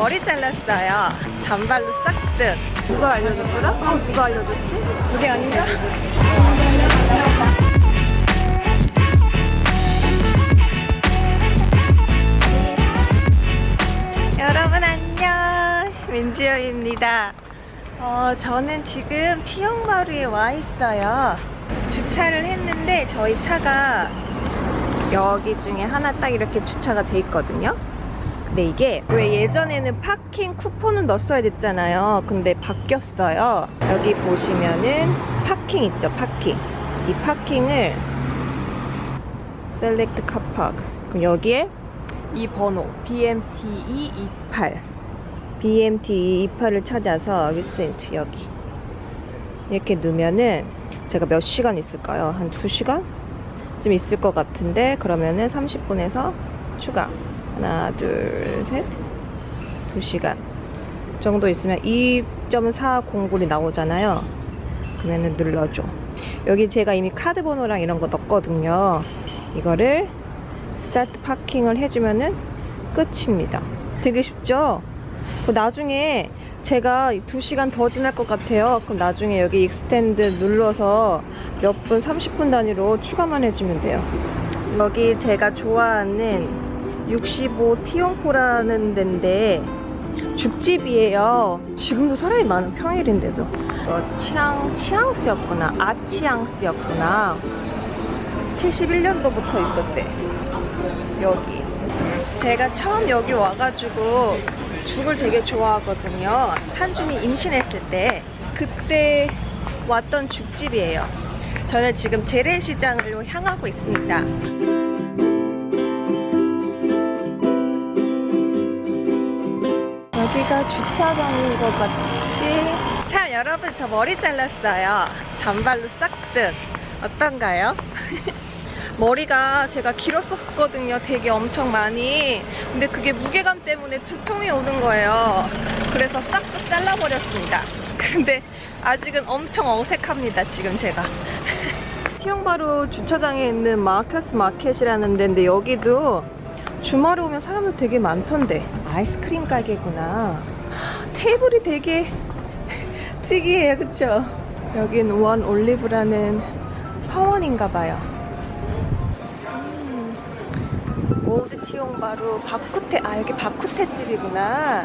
머리 잘랐어요. 단발로 싹둑. 누가 알려줬더라? 어, 누가 알려줬지? 우리 아닌가? 여러분 안녕. 민지호입니다. 어, 저는 지금 티용마루에 와 있어요. 주차를 했는데 저희 차가 여기 중에 하나 딱 이렇게 주차가 돼 있거든요. 근데 이게 왜 예전에는 파킹 쿠폰을 넣었어야 됐잖아요. 근데 바뀌었어요. 여기 보시면은 파킹 있죠, 파킹. 이 파킹을 셀렉트 카파크. 그럼 여기에 이 번호 BMT228 BMT228을 찾아서 리센트 여기 이렇게 넣으면은 제가 몇 시간 있을까요? 한 2시간? 좀 있을 것 같은데 그러면은 30분에서 추가 하나 둘셋 2시간 정도 있으면 2.4공불이 나오잖아요 그러면은 눌러줘 여기 제가 이미 카드 번호랑 이런 거 넣었거든요 이거를 스타트 파킹을 해주면은 끝입니다 되게 쉽죠? 그 나중에 제가 2시간 더 지날 것 같아요. 그럼 나중에 여기 익스텐드 눌러서 몇 분, 30분 단위로 추가만 해주면 돼요. 여기 제가 좋아하는 65 티용코라는 데인데 죽집이에요. 지금도 사람이 많은 평일인데도. 어, 치앙, 치앙스였구나. 아치앙스였구나. 71년도부터 있었대. 여기. 제가 처음 여기 와가지고 죽을 되게 좋아하거든요. 한준이 임신했을 때 그때 왔던 죽집이에요. 저는 지금 재래시장으로 향하고 있습니다. 여기가 주차장인 것 같지? 참 여러분 저 머리 잘랐어요. 단발로 싹둑 어떤가요? 머리가 제가 길었었거든요. 되게 엄청 많이. 근데 그게 무게감 때문에 두통이 오는 거예요. 그래서 싹둑 잘라버렸습니다. 근데 아직은 엄청 어색합니다. 지금 제가. 티용바루 주차장에 있는 마커스 마켓이라는 데인데 여기도 주말에 오면 사람들 되게 많던데. 아이스크림 가게구나. 테이블이 되게 특이해요. 그쵸? 여긴 원 올리브라는 화원인가 봐요. 오드 티용바루 바쿠테 아 여기 바쿠테 집이구나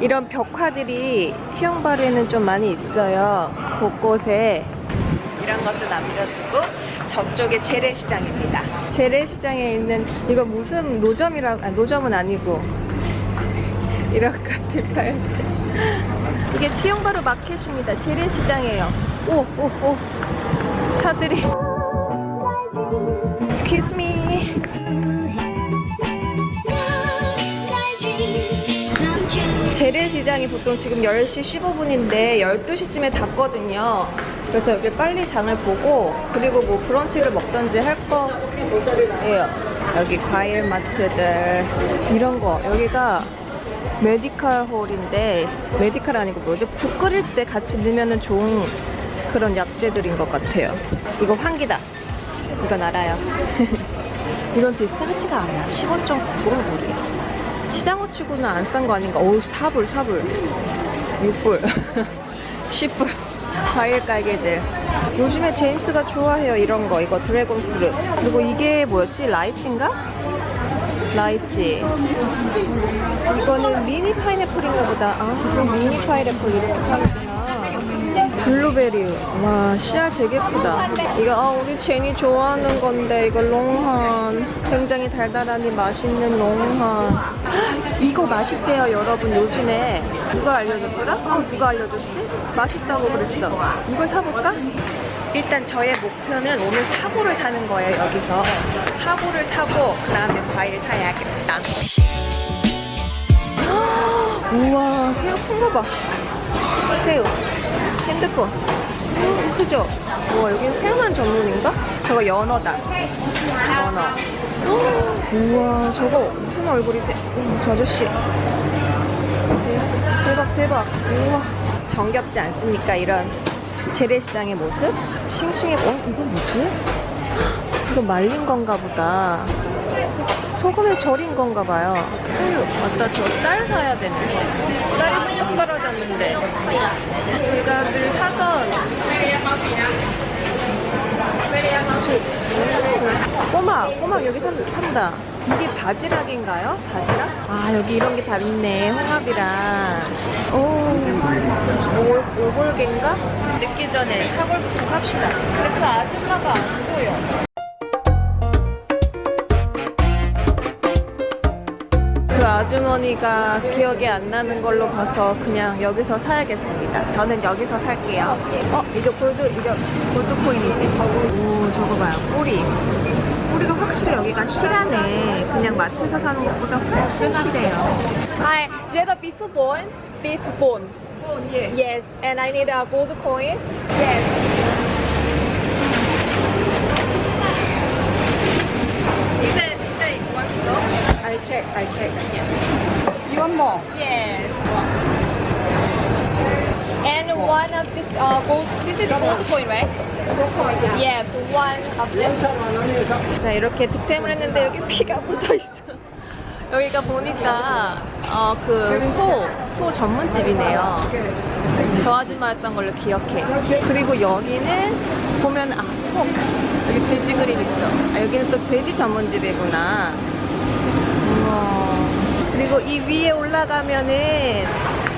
이런 벽화들이 티용바루에는 좀 많이 있어요 곳곳에 이런 것도 남겨두고 저쪽에 재래시장입니다. 재래시장에 있는 이거 무슨 노점이라고 아 노점은 아니고 이런 것들 팔 이게 티용바루 마켓입니다. 재래시장이에요. 오 오 오. 차들이. Excuse me 재래시장이 보통 지금 10시 15분인데 12시쯤에 닫거든요. 그래서 여기 빨리 장을 보고 그리고 뭐 브런치를 먹던지 할 거예요. 여기 과일 마트들 이런 거 여기가 메디칼 홀인데 메디칼 아니고 뭐죠? 국 끓일 때 같이 넣으면 좋은 그런 약재들인 것 같아요. 이거 환기다. 이건 알아요. 이건 되게 싸지가 않아. 15.90불이야. 시장어 치고는 안 싼 거 아닌가? 어우, 4불, 4불. 6불. 10불. 과일 가게들. 요즘에 제임스가 좋아해요, 이런 거. 이거 드래곤 프루트. 그리고 이게 뭐였지? 라이치인가? 라이치. 이거는 미니 파인애플인가 보다. 아, 미니 파인애플 이렇게 파는구나. 블루베리. 와, 씨알 되게 예쁘다. 이거, 아, 우리 제니 좋아하는 건데, 이거 롱한. 굉장히 달달하니 맛있는 롱한. 이거 맛있대요, 여러분, 요즘에. 누가 알려줬더라? 어, 누가 알려줬지? 맛있다고 그랬어. 이걸 사볼까? 일단 저의 목표는 오늘 사고를 사는 거예요, 여기서. 사고를 사고, 그 다음에 과일 사야겠다. 우와, 새우 큰 거 봐. 새우. 핸드폰. 음, 크죠? 우와, 여긴 새우만 전문인가? 저거 연어다. 연어. 헉, 우와, 저거 무슨 얼굴이지? 음, 저 아저씨. 보세요. 대박, 대박. 우와. 정겹지 않습니까? 이런 재래시장의 모습? 싱싱해. 어, 이건 뭐지? 헉, 이거 말린 건가 보다. 소금에 절인 건가 봐요. 음, 맞다, 저 쌀 사야 되는데. 쌀이 뚝 떨어졌는데. 제가 늘 사던. 꼬막, 꼬막 여기 산, 판다. 이게 바지락인가요? 바지락? 아, 여기 이런 게 다 있네. 홍합이랑. 오, 오골, 오골개인가? 늦기 전에 사골부터 삽시다. 그래서 아줌마가 안 보여. 그 아주머니가 기억이 안 나는 걸로 봐서 그냥 여기서 사야겠습니다. 저는 여기서 살게요. 어, 이거 골드, 이거 골드 코인이지? 오, 저거 봐요. 꼬리. 꼬리가 확실히 여기가 실하네. 그냥 마트에서 사는 것보다 훨씬 실해요. Hi, do you have a beef bone? Beef bone. 어, 예. Yes, and I need a gold coin. Yes. Is it, is it one kilo? I check, I check. Yes. You want more? Yes. And one of this uh, gold. This is gold coin, right? Yeah. One. 자 이렇게 득템을 했는데 여기 피가 묻어 있어. 여기가 보니까 어 그 소 소 전문집이네요. 저 아줌마였던 걸로 기억해. 그리고 여기는 보면 아 콕. 여기 돼지 그림 있죠. 아 여기는 또 돼지 전문집이구나. 우와. 그리고 이 위에 올라가면은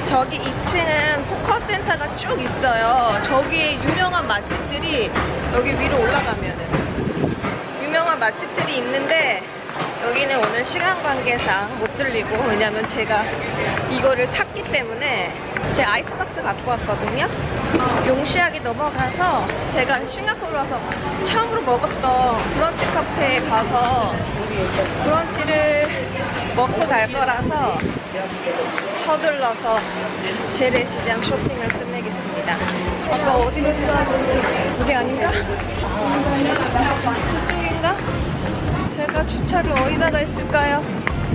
저기 2층은 포커센터가 쭉 있어요. 저기 유명한 맛집들이 여기 위로 올라가면은 유명한 맛집들이 있는데 여기는 오늘 시간 관계상 못 들리고 왜냐면 제가 이거를 샀기 때문에 제 아이스박스 갖고 왔거든요. 용시하게 넘어가서 제가 싱가포르 와서 처음으로 먹었던 브런치 카페에 가서 브런치를 먹고 갈 거라서 서둘러서 재래시장 쇼핑을 끝내겠습니다. 아까 어디로 들어왔는지 여기 아닌가? 저쪽인가? 제가 주차를 어디다가 했을까요?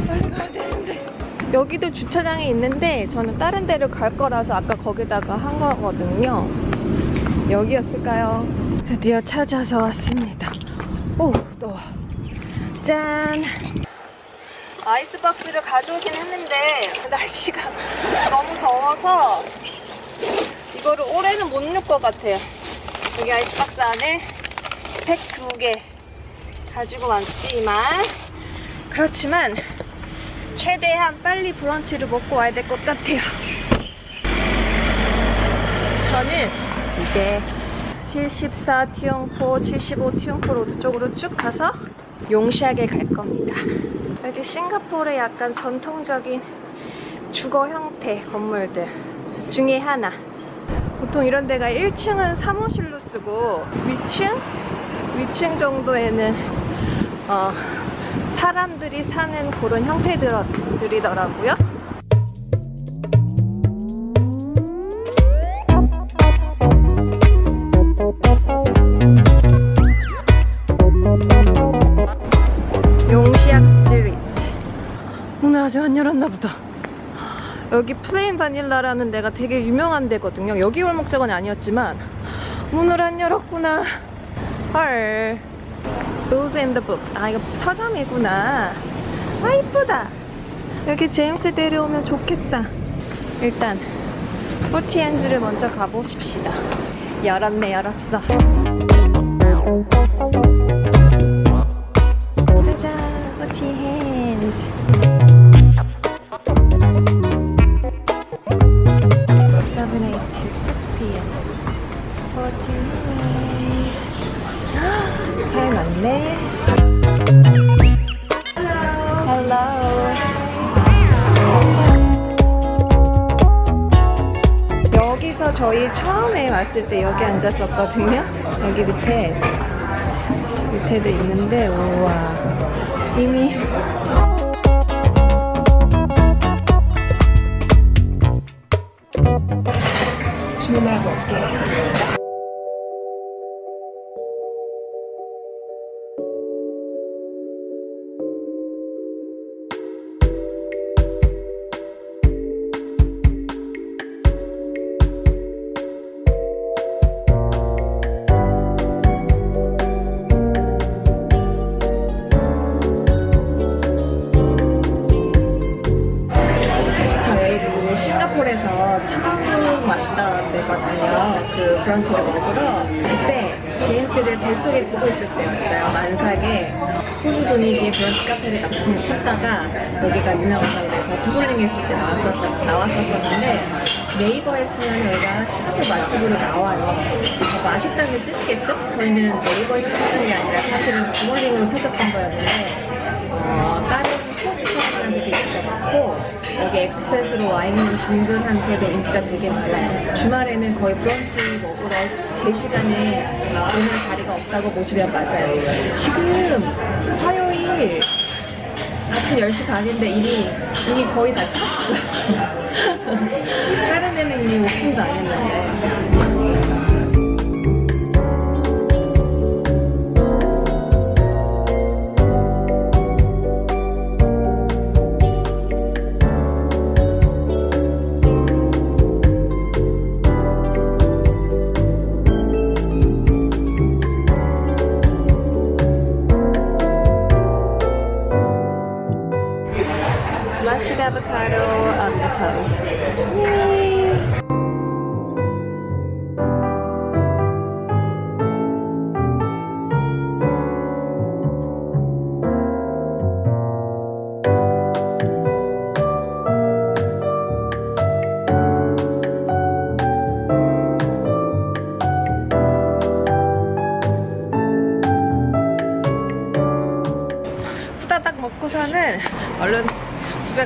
빨리 가야 되는데. 여기도 주차장이 있는데 저는 다른 데를 갈 거라서 아까 거기다가 한 거거든요. 여기였을까요? 드디어 찾아서 왔습니다. 오, 더워. 짠! 아이스박스를 가져오긴 했는데 날씨가 너무 더워서 이거를 올해는 못 넣을 것 같아요. 여기 아이스박스 안에 팩 두 개 가지고 왔지만 그렇지만 최대한 빨리 브런치를 먹고 와야 될 것 같아요. 저는 이제 74 티용포, 75 티용포 로드 쪽으로 쭉 가서 용시하게 갈 겁니다. 여기 싱가포르의 약간 전통적인 주거 형태 건물들 중에 하나. 보통 이런 데가 1층은 사무실로 쓰고 위층? 위층 정도에는 어, 사람들이 사는 그런 형태들이더라고요. 아직 안 열었나 보다. 여기 플레인 바닐라라는 데가 되게 유명한 데거든요. 여기 골목적은 아니었지만 문을 안 열었구나. 헐. Those in the books. 아 이거 서점이구나. 아 이쁘다. 여기 제임스 데려오면 좋겠다. 일단 포티엔즈를 먼저 가보십시다. 열었네 열었어. 저희 처음에 왔을 때 여기 앉았었거든요. 여기 밑에 밑에도 있는데 우와 이미 주문하고 올게요. 그때 제임스를 뱃속에 두고 있을 때였어요. 만삭에. 호주 분위기의 브런치 카페를 나중에 찾다가 여기가 유명하다고 해서 구글링 했을 때 나왔었, 나왔었었는데 네이버에 치면 여기가 싱가포르 맛집으로 나와요. 맛있다는 게 뜻이겠죠? 저희는 네이버에서 찾은 게 아니라 사실은 구글링으로 찾았던 거였는데 어, 다른 호주 사람들한테도 인기가 많고 여기 엑스프레스로 와 있는 분들한테도 인기가 되게 많아요. 주말에는 거의 브런치 먹으러 제 시간에 오는 자리가 없다고 보시면 맞아요. 지금 화요일 아침 10시 반인데 이미 이미 거의 다 찼어요. 다른 데는 이미 오픈도 안 했는데.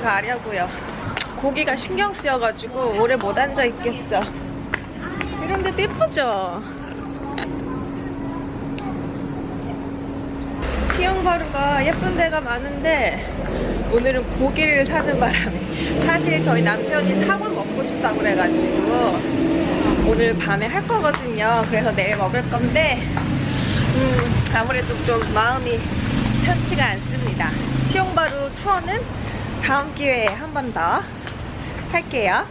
가려고요. 고기가 신경 쓰여가지고 오래 못 앉아 있겠어. 이런 데도 예쁘죠? 티용바루가 예쁜 데가 많은데 오늘은 고기를 사는 바람에 사실 저희 남편이 사골 먹고 싶다고 그래가지고 오늘 밤에 할 거거든요. 그래서 내일 먹을 건데 음, 아무래도 좀 마음이 편치가 않습니다. 티용바루 투어는 다음 기회에 한 번 더 할게요.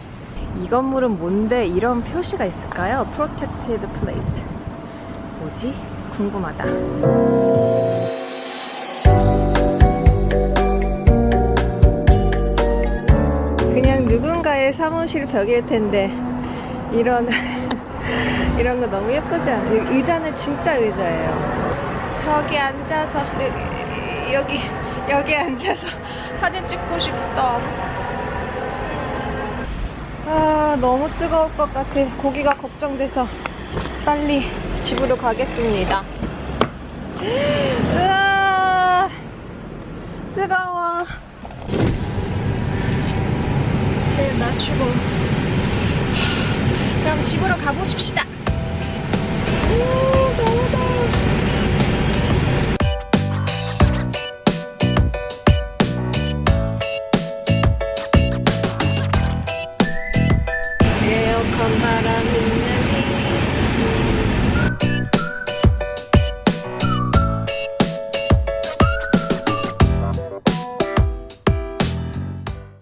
이 건물은 뭔데 이런 표시가 있을까요? Protected Place. 뭐지? 궁금하다. 그냥 누군가의 사무실 벽일 텐데 이런 이런 거 너무 예쁘지 않아요? 의자는 진짜 의자예요. 저기 앉아서 여- 여기 여기 앉아서 사진 찍고 싶다. 아 너무 뜨거울 것 같아. 고기가 걱정돼서 빨리 집으로 가겠습니다. 으아 뜨거워. 제일 낮추고 그럼 집으로 가보십시다.